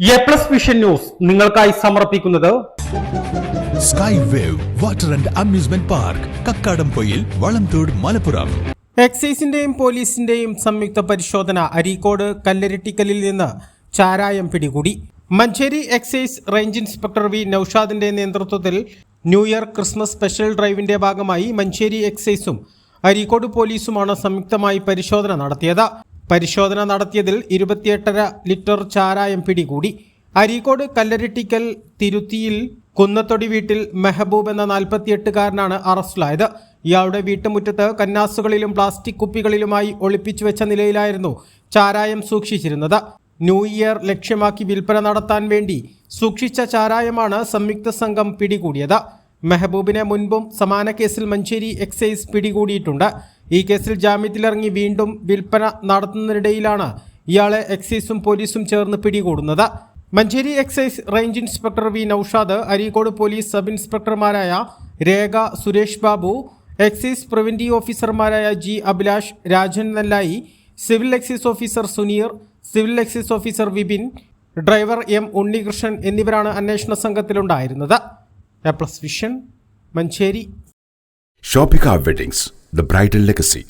A plus vision news നിങ്ങൾക്കായി സമർപ്പിക്കുന്നത് sky wave water and amusement park Kakkadampoyil Valamthode Malappuram. എക്സൈസിന്റെയും പോലീസിന്റെയും സംയുക്ത പരിശോധന അരീക്കോട് കല്ലരിട്ടിക്കലിൽ നിന്ന് ചാരായം പിടികൂടി. Manjeri excise range inspector V. നൌഷാദിന്റെ നേതൃത്വത്തിൽ ന്യൂ ഇയർ ക്രിസ്മസ് സ്പെഷ്യൽ ഡ്രൈവിന്റെ ഭാഗമായി മഞ്ചേരി എക്സൈസും അരീക്കോട് പോലീസുമാണ് സംയുക്തമായി പരിശോധന നടത്തിയത്. പരിശോധന നടത്തിയതിൽ ഇരുപത്തിയെട്ടര ലിറ്റർ ചാരായം പിടികൂടി. അരീക്കോട് കല്ലരിട്ടിക്കൽ തിരുത്തിയിൽ കുന്നത്തൊടി വീട്ടിൽ മെഹബൂബ് എന്ന നാൽപ്പത്തിയെട്ടുകാരനാണ് അറസ്റ്റിലായത്. ഇയാളുടെ വീട്ടുമുറ്റത്ത് കന്നാസുകളിലും പ്ലാസ്റ്റിക് കുപ്പികളിലുമായി ഒളിപ്പിച്ചു വെച്ച നിലയിലായിരുന്നു ചാരായം സൂക്ഷിച്ചിരുന്നത്. ന്യൂ ഇയർ ലക്ഷ്യമാക്കി വിൽപ്പന നടത്താൻ വേണ്ടി സൂക്ഷിച്ച ചാരായമാണ് സംയുക്ത സംഘം പിടികൂടിയത്. മെഹബൂബിനെ മുൻപും സമാന കേസിൽ മഞ്ചേരി എക്സൈസ് പിടികൂടിയിട്ടുണ്ട്. ഈ കേസിൽ ജാമ്യത്തിലിറങ്ങി വീണ്ടും വിൽപ്പന നടത്തുന്നതിനിടയിലാണ് ഇയാളെ എക്സൈസും പോലീസും ചേർന്ന് പിടികൂടുന്നത്. Manjeri excise range inspector V Naushad Areekode police sub ഇൻസ്പെക്ടർമാരായ Rekha Suresh Babu excise preventive ഓഫീസർമാരായ G Abhilash Rajan Nallayi civil excise officer Suneer civil excise officer Vipin driver M Unnikrishnan എന്നിവരാണ് അന്വേഷണ സംഘത്തിലുണ്ടായിരുന്നത്. A plus vision Manjeri. Shopica Weddings, the bridal legacy.